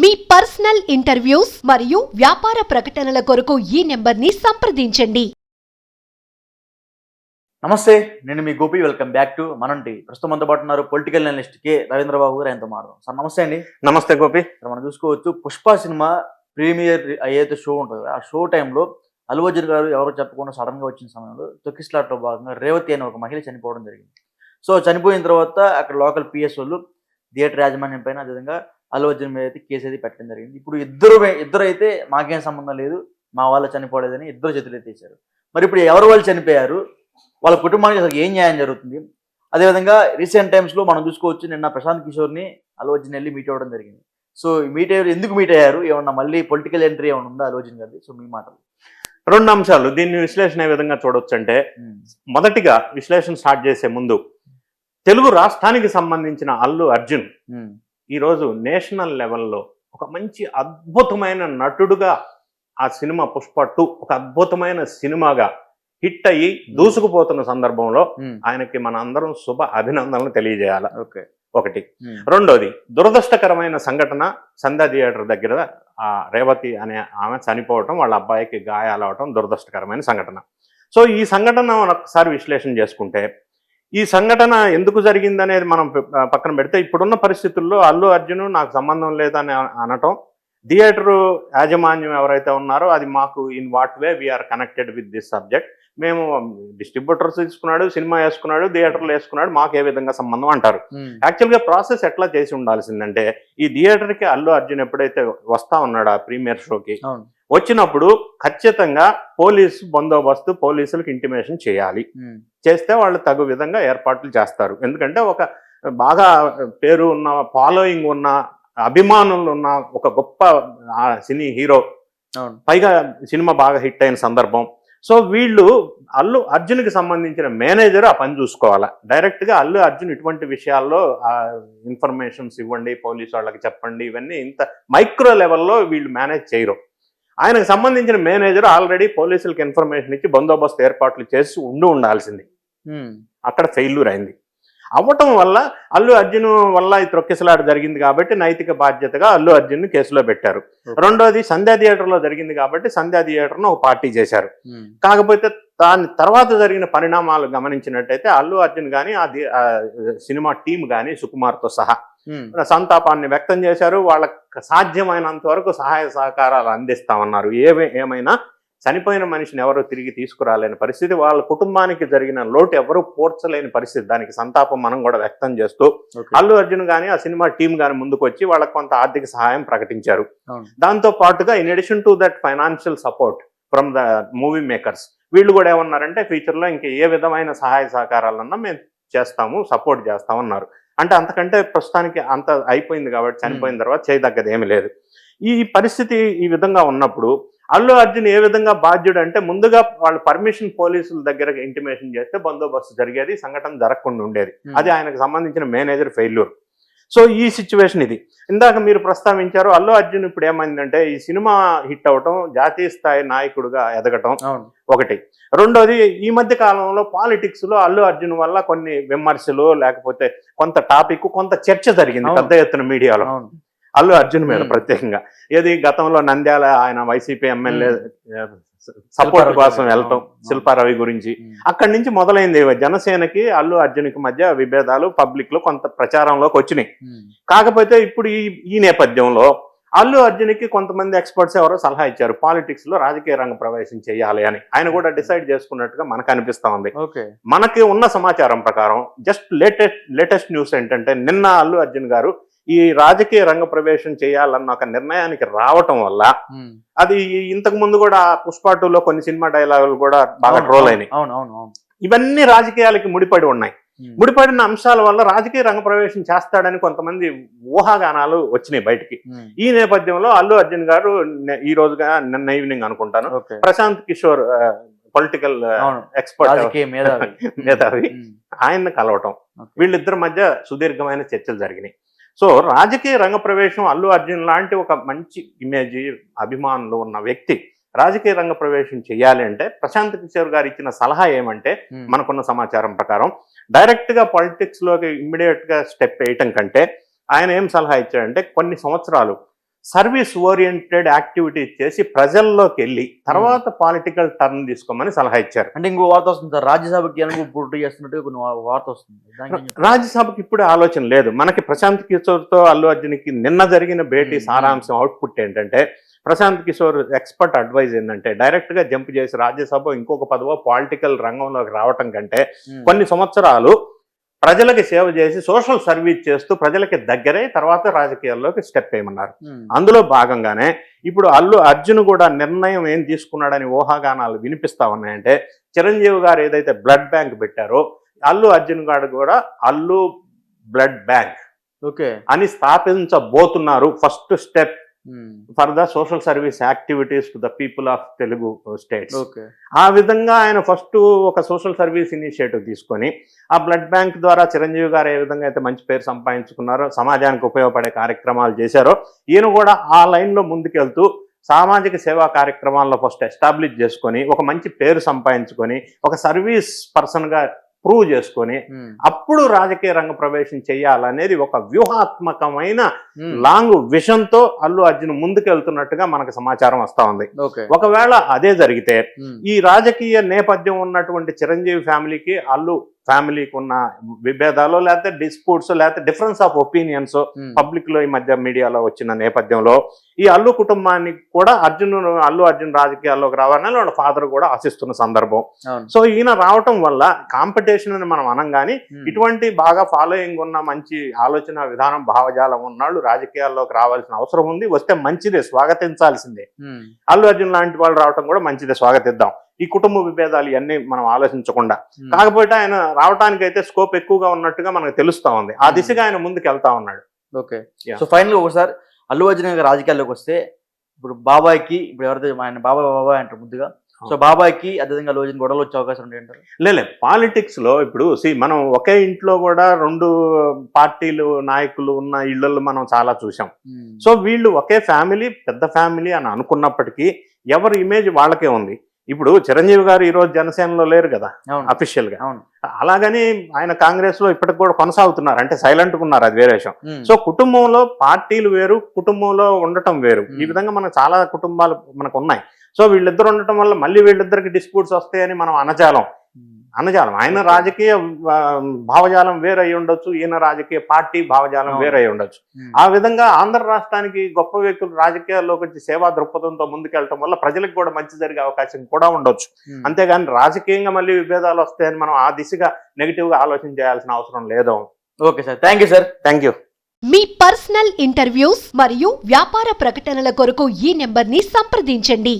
మీ personal interviews మరియు వ్యాపార ప్రకటనల కొరకు ఈ నెంబర్ని సంప్రదించండి. నమస్తే నేను మీ గోపి. వెల్కమ్ బ్యాక్ టు మనంటి ప్రస్తుతం మనతో పాటు ఉన్నారు పొలిటికల్ అనలిస్ట్ కే రవీంద్రబాబు గారు. ఆయనతో మాట్లాడదాం. సార్ నమస్తే అండి. నమస్తే గోపి. ఇక్కడ మనం చూసుకోవచ్చు పుష్ప సినిమా ప్రీమియర్ అయ్యేది షో ఉంటుంది. ఆ షో టైంలో అల్లు అర్జున్ గారు ఎవరో చెప్పకుండా సడన్గా వచ్చిన సమయంలో తొక్కిస్లాట్లో భాగంగా రేవతి అనే ఒక మహిళ చనిపోవడం జరిగింది. సో చనిపోయిన తర్వాత అక్కడ లోకల్ పిఎస్ వాళ్ళు థియేటర్ యాజమాన్యం పైన అదేవిధంగా అల్లు అర్జున్ మీద అయితే కేసు అయితే పెట్టడం జరిగింది. ఇప్పుడు ఇద్దరు ఇద్దరు అయితే మాకేం సంబంధం లేదు మా వాళ్ళు చనిపోలేదని ఇద్దరు చేతులు ఎత్తేసారు మరి ఇప్పుడు ఎవరు వాళ్ళు చనిపోయారు వాళ్ళ కుటుంబానికి అసలు ఏం న్యాయం జరుగుతుంది? అదేవిధంగా రీసెంట్ టైమ్స్లో మనం చూసుకోవచ్చు నిన్న ప్రశాంత్ కిషోర్ని అల్లు అర్జున్ వెళ్ళి మీట్ అవ్వడం జరిగింది. సో మీట్ అయ్యారు ఎందుకు మీట్ అయ్యారు? ఏమన్నా మళ్ళీ పొలిటికల్ ఎంట్రీ ఏమైనా ఉందా అల్లు అర్జున్ గారిది? సో మీ మాటలు. రెండు అంశాలు. దీన్ని విశ్లేషణ ఏ విధంగా చూడొచ్చు అంటే మొదటిగా విశ్లేషణ స్టార్ట్ చేసే ముందు తెలుగు రాష్ట్రానికి సంబంధించిన అల్లు అర్జున్ ఈరోజు నేషనల్ లెవెల్లో ఒక మంచి అద్భుతమైన నటుడుగా ఆ సినిమా పుష్ప టూ ఒక అద్భుతమైన సినిమాగా హిట్ అయ్యి దూసుకుపోతున్న సందర్భంలో ఆయనకి మన అందరం శుభ అభినందనలు తెలియజేయాలి. ఓకే. ఒకటి. రెండోది దురదృష్టకరమైన సంఘటన సంధ్యా థియేటర్ దగ్గర ఆ రేవతి అనే ఆమె చనిపోవటం వాళ్ళ అబ్బాయికి గాయాలవటం దురదృష్టకరమైన సంఘటన. సో ఈ సంఘటన ఒకసారి విశ్లేషణ చేసుకుంటే ఈ సంఘటన ఎందుకు జరిగిందనేది మనం పక్కన పెడితే ఇప్పుడున్న పరిస్థితుల్లో అల్లు అర్జున్ నాకు సంబంధం లేదని అన- అనటం థియేటర్ యాజమాన్యం ఎవరైతే ఉన్నారో అది మాకు in what way we're connected with this subject. మేము డిస్ట్రిబ్యూటర్స్ తీసుకున్నాడు సినిమా వేసుకున్నాడు థియేటర్లు వేసుకున్నాడు మాకు ఏ విధంగా సంబంధం అంటారు. యాక్చువల్గా ప్రాసెస్ ఎట్లా చేసి ఉండాల్సిందంటే ఈ థియేటర్కి అల్లు అర్జున్ ఎప్పుడైతే వస్తా ఉన్నాడు ఆ ప్రీమియర్ షోకి వచ్చినప్పుడు ఖచ్చితంగా పోలీసు బందోబస్తు పోలీసులకు ఇంటిమేషన్ చేయాలి. చేస్తే వాళ్ళు తగు విధంగా ఏర్పాట్లు చేస్తారు. ఎందుకంటే ఒక బాగా పేరు ఉన్న ఫాలోయింగ్ ఉన్న అభిమానులు ఉన్న ఒక గొప్ప సినీ హీరో. పైగా సినిమా బాగా హిట్ అయిన సందర్భం. సో వీళ్ళు అల్లు అర్జున్కి సంబంధించిన మేనేజర్ ఆ పని చూసుకోవాలి. డైరెక్ట్గా అల్లు అర్జున్ ఇటువంటి విషయాల్లో ఇన్ఫర్మేషన్స్ ఇవ్వండి పోలీస్ వాళ్ళకి చెప్పండి ఇవన్నీ ఇంత మైక్రో లెవెల్లో వీళ్ళు మేనేజ్ చేయరు. ఆయనకు సంబంధించిన మేనేజర్ ఆల్రెడీ పోలీసులకు ఇన్ఫర్మేషన్ ఇచ్చి బందోబస్తు ఏర్పాట్లు చేసి ఉండి ఉండాల్సింది. అక్కడ ఫెయిల్యూర్ అయింది. అవ్వటం వల్ల అల్లు అర్జున్ వల్ల ఈ త్రొక్కిసలాట జరిగింది కాబట్టి నైతిక బాధ్యతగా అల్లు అర్జున్ కేసులో పెట్టారు. రెండోది సంధ్యా థియేటర్లో జరిగింది కాబట్టి సంధ్యా థియేటర్ను ఒక పార్టీ చేశారు. కాకపోతే దాని తర్వాత జరిగిన పరిణామాలు గమనించినట్టయితే అల్లు అర్జున్ కానీ ఆ సినిమా టీం కానీ సుకుమార్తో సహా సంతాపాన్ని వ్యక్తం చేశారు. వాళ్ళకి సాధ్యమైనంత వరకు సహాయ సహకారాలు అందిస్తామన్నారు. ఏవే ఏమైనా చనిపోయిన మనిషిని ఎవరు తిరిగి తీసుకురాలేని పరిస్థితి వాళ్ళ కుటుంబానికి జరిగిన లోటు ఎవరు పోడ్చలేని పరిస్థితి. దానికి సంతాపం మనం కూడా వ్యక్తం చేస్తూ అల్లు అర్జున్ కానీ ఆ సినిమా టీం కానీ ముందుకు వచ్చి వాళ్ళకి కొంత ఆర్థిక సహాయం ప్రకటించారు. దాంతో పాటుగా in addition to that financial support from the movie makers వీళ్ళు కూడా ఏమన్నారంటే ఫ్యూచర్లో ఇంకా ఏ విధమైన సహాయ సహకారాలన్నా మేము చేస్తాము సపోర్ట్ చేస్తామన్నారు. అంటే అంతకంటే ప్రస్తుతానికి అంత అయిపోయింది కాబట్టి చనిపోయిన తర్వాత చేయదగ్గది ఏమీ లేదు. ఈ పరిస్థితి ఈ విధంగా ఉన్నప్పుడు అల్లు అర్జున్ ఏ విధంగా బాధ్యుడు అంటే ముందుగా వాళ్ళు పర్మిషన్ పోలీసుల దగ్గర ఇంటిమేషన్ చేస్తే బందోబస్తు జరిగేది సంఘటన జరగకుండా ఉండేది. అది ఆయనకు సంబంధించిన మేనేజర్ ఫెయిల్యూర్. సో ఈ సిచ్యువేషన్ ఇది. ఇందాక మీరు ప్రస్తావించారు అల్లు అర్జున్ ఇప్పుడు ఏమైందంటే ఈ సినిమా హిట్ అవటం జాతీయ స్థాయి నాయకుడిగా ఎదగటం ఒకటి. రెండోది ఈ మధ్య కాలంలో పాలిటిక్స్లో అల్లు అర్జున్ వల్ల కొన్ని విమర్శలు లేకపోతే కొంత టాపిక్ కొంత చర్చ జరిగింది. పెద్ద ఎత్తున మీడియాలో. అల్లు అర్జున్ మీద. ప్రత్యేకంగా. ఏది గతంలో నంద్యాల ఆయన వైసీపీ ఎమ్మెల్యే సపోర్ట్ కోసం. వెళ్ళటం. శిల్పారవి గురించి. అక్కడి నుంచి మొదలైంది జనసేనకి అల్లు అర్జున్కి మధ్య విభేదాలు పబ్లిక్లో కొంత ప్రచారంలోకి వచ్చినాయి. కాకపోతే ఇప్పుడు ఈ ఈ నేపథ్యంలో అల్లు అర్జున్కి కొంతమంది ఎక్స్పర్ట్స్ ఎవరో సలహా ఇచ్చారు. పాలిటిక్స్లో రాజకీయ రంగ ప్రవేశం చేయాలి అని. ఆయన కూడా డిసైడ్ చేసుకున్నట్టుగా మనకు అనిపిస్తా ఉంది. ఓకే. మనకి ఉన్న సమాచారం ప్రకారం జస్ట్ లేటెస్ట్ లేటెస్ట్ న్యూస్ ఏంటంటే నిన్న అల్లు అర్జున్ గారు ఈ రాజకీయ రంగ ప్రవేశం చేయాలన్న ఒక నిర్ణయానికి రావటం వల్ల అది ఇంతకు ముందు కూడా పుష్ప టూలో కొన్ని సినిమా డైలాగులు కూడా బాగా ట్రోల్ అయినాయి. ఇవన్నీ రాజకీయాలకి ముడిపడి ఉన్నాయి. ముడిపడిన అంశాల వల్ల రాజకీయ రంగ ప్రవేశం చేస్తాడని కొంతమంది ఊహాగానాలు వచ్చినాయి బయటికి. ఈ నేపథ్యంలో అల్లు అర్జున్ గారు ఈ రోజుగా నిన్న ఈవినింగ్ అనుకుంటాను. ప్రశాంత్ కిషోర్ పొలిటికల్ ఎక్స్పర్ట్ మేధావి. ఆయన్ని కలవటం. వీళ్ళిద్దరి మధ్య సుదీర్ఘమైన చర్చలు జరిగినాయి. సో రాజకీయ రంగ ప్రవేశం అల్లు అర్జున్ లాంటి ఒక మంచి ఇమేజ్ అభిమానులు ఉన్న వ్యక్తి రాజకీయ రంగ ప్రవేశం చేయాలి అంటే ప్రశాంత్ కిషోర్ గారు ఇచ్చిన సలహా ఏమంటే. మనకున్న సమాచారం ప్రకారం డైరెక్ట్గా పాలిటిక్స్లోకి ఇమ్మీడియట్గా స్టెప్ వేయటం కంటే ఆయన ఏం సలహా ఇచ్చాడంటే కొన్ని సంవత్సరాలు సర్వీస్ ఓరియంటెడ్ యాక్టివిటీస్ చేసి ప్రజల్లోకి వెళ్ళి తర్వాత పొలిటికల్ టర్న్ తీసుకోమని సలహా ఇచ్చారు అంటే ఇంకో వార్త వస్తుంది సార్ రాజ్యసభకి పోటీ చేస్తున్నట్టు కొన్ని వార్త వస్తుంది? రాజ్యసభకి ఇప్పుడే ఆలోచన లేదు మనకి ప్రశాంత్ కిషోర్తో అల్లు అర్జున్కి నిన్న జరిగిన భేటీ. సారాంశం అవుట్పుట్ ఏంటంటే ప్రశాంత్ కిషోర్ ఎక్స్పర్ట్ అడ్వైజ్ ఏంటంటే డైరెక్ట్గా జంప్ చేసి రాజ్యసభ ఇంకొక పదవ పొలిటికల్ రంగంలోకి రావటం కంటే. కొన్ని సంవత్సరాలు ప్రజలకి సేవ చేసి సోషల్ సర్వీస్ చేస్తూ ప్రజలకి దగ్గరై తర్వాత రాజకీయాల్లోకి స్టెప్ వేయమన్నారు ఉమ్. అందులో భాగంగానే ఇప్పుడు అల్లు అర్జున్ కూడా నిర్ణయం ఏం తీసుకున్నాడని ఊహాగానాలు వినిపిస్తా ఉన్నాయంటే చిరంజీవి గారు ఏదైతే బ్లడ్ బ్యాంక్ పెట్టారో అల్లు అర్జున్ గారు కూడా అల్లు బ్లడ్ బ్యాంక్ ఓకే అని స్థాపించబోతున్నారు first step. For the social service activities to the people of Telugu states okay ఆ విధంగా ఆయన ఫస్ట్ ఒక సోషల్ సర్వీస్ ఇనిషియేటివ్ తీసుకొని ఆ బ్లడ్ బ్యాంక్ ద్వారా చిరంజీవి గారు ఏ విధంగా అయితే మంచి పేరు సంపాదించుకున్నారో సమాజానికి ఉపయోగపడే కార్యక్రమాలు చేశారో ఈయన కూడా ఆ లైన్లో ముందుకెళ్తూ సామాజిక సేవా కార్యక్రమాల్లో ఫస్ట్ ఎస్టాబ్లిష్ చేసుకొని ఒక మంచి పేరు సంపాదించుకొని ఒక సర్వీస్ పర్సన్గా ప్రూవ్ చేసుకొని ఉమ్. అప్పుడు రాజకీయ రంగ ప్రవేశం చేయాలనేది ఒక వ్యూహాత్మకమైన ఉమ్. లాంగ్ విజన్తో అల్లు అర్జున్ ముందుకెళ్తున్నట్టుగా మనకు సమాచారం వస్తా ఉంది ఒకవేళ అదే జరిగితే ఉమ్. ఈ రాజకీయ నేపథ్యం ఉన్నటువంటి చిరంజీవి ఫ్యామిలీకి అల్లు ఫ్యామిలీకి ఉన్న విభేదాలు లేకపోతే డిస్ప్యూట్స్ లేకపోతే డిఫరెన్స్ ఆఫ్ ఒపీనియన్స్ ఉమ్. పబ్లిక్లో ఈ మధ్య మీడియాలో వచ్చిన నేపథ్యంలో ఈ అల్లు కుటుంబానికి కూడా అర్జున్ అల్లు అర్జున్ రాజకీయాల్లోకి రావాలని వాళ్ళ ఫాదర్ కూడా ఆశిస్తున్న సందర్భం సో ఈయన రావటం వల్ల కాంపిటీషన్ అని మనం అనం కానీ ఉమ్. ఇటువంటి బాగా ఫాలోయింగ్ ఉన్న మంచి ఆలోచన విధానం భావజాలం ఉన్నాళ్ళు రాజకీయాల్లోకి రావాల్సిన అవసరం ఉంది వస్తే మంచిదే స్వాగతించాల్సిందే ఉమ్. అల్లు అర్జున్ లాంటి వాళ్ళు రావటం కూడా మంచిదే స్వాగతిద్దాం ఈ కుటుంబ విభేదాలు ఇవన్నీ మనం ఆలోచించకుండా. కాకపోతే ఆయన రావడానికి అయితే స్కోప్ ఎక్కువగా ఉన్నట్టుగా మనకు తెలుస్తా ఉంది. ఆ. దిశగా ఆయన ముందుకు వెళ్తా ఉన్నాడు. ఓకే. సో ఫైనల్ ఒకసారి అల్లు అర్జున్ గారు రాజకీయాల్లోకి వస్తే ఇప్పుడు బాబాయ్కి ఇప్పుడు ఎవరైతే ఆయన బాబాయ్ బాబాయ్ అంటారు ముద్దుగా సో బాబాయ్కి అదేవిధంగా అల్లు అర్జున్ గొడవలు వచ్చే అవకాశం ఉంటాయి అంటారు? లేలే పాలిటిక్స్లో ఇప్పుడు సి మనం ఒకే ఇంట్లో కూడా రెండు పార్టీలు నాయకులు ఉన్న ఇళ్ళలో మనం చాలా చూసాం సో వీళ్ళు ఒకే ఫ్యామిలీ పెద్ద ఫ్యామిలీ అని అనుకున్నప్పటికీ ఎవరి ఇమేజ్ వాళ్ళకే ఉంది. ఇప్పుడు చిరంజీవి గారు ఈ రోజు జనసేనలో లేరు కదా అఫీషియల్గా. అవును. అలాగని ఆయన కాంగ్రెస్లో ఇప్పటికి కూడా కొనసాగుతున్నారు అంటే సైలెంట్గా ఉన్నారు అది వేరే విషయం. సో కుటుంబంలో పార్టీలు వేరు కుటుంబంలో ఉండటం వేరు. ఈ. విధంగా మనకు చాలా కుటుంబాలు మనకు ఉన్నాయి. సో వీళ్ళిద్దరు ఉండటం వల్ల మళ్ళీ వీళ్ళిద్దరికి డిస్ప్యూట్స్ వస్తాయని మనం అనజాలం. ఉమ్. అనజాలం ఆయన. రాజకీయ భావజాలం వేరై ఉండొచ్చు ఈయన రాజకీయ పార్టీ భావజాలం. వేరై ఉండొచ్చు. ఆ విధంగా ఆంధ్ర రాష్ట్రానికి గొప్ప వ్యక్తులు రాజకీయాల్లోకి వచ్చి సేవా దృక్పథంతో ముందుకెళ్ళటం వల్ల ప్రజలకు కూడా మంచి జరిగే అవకాశం కూడా ఉండొచ్చు. అంతేగాని రాజకీయంగా మళ్ళీ విభేదాలు వస్తాయని మనం ఆ దిశగా నెగిటివ్గా ఆలోచన చేయాల్సిన అవసరం లేదు okay sir thank you sir thank you me personal interviews మరియు వ్యాపార ప్రకటనల కొరకు ఈ నెంబర్ని సంప్రదించండి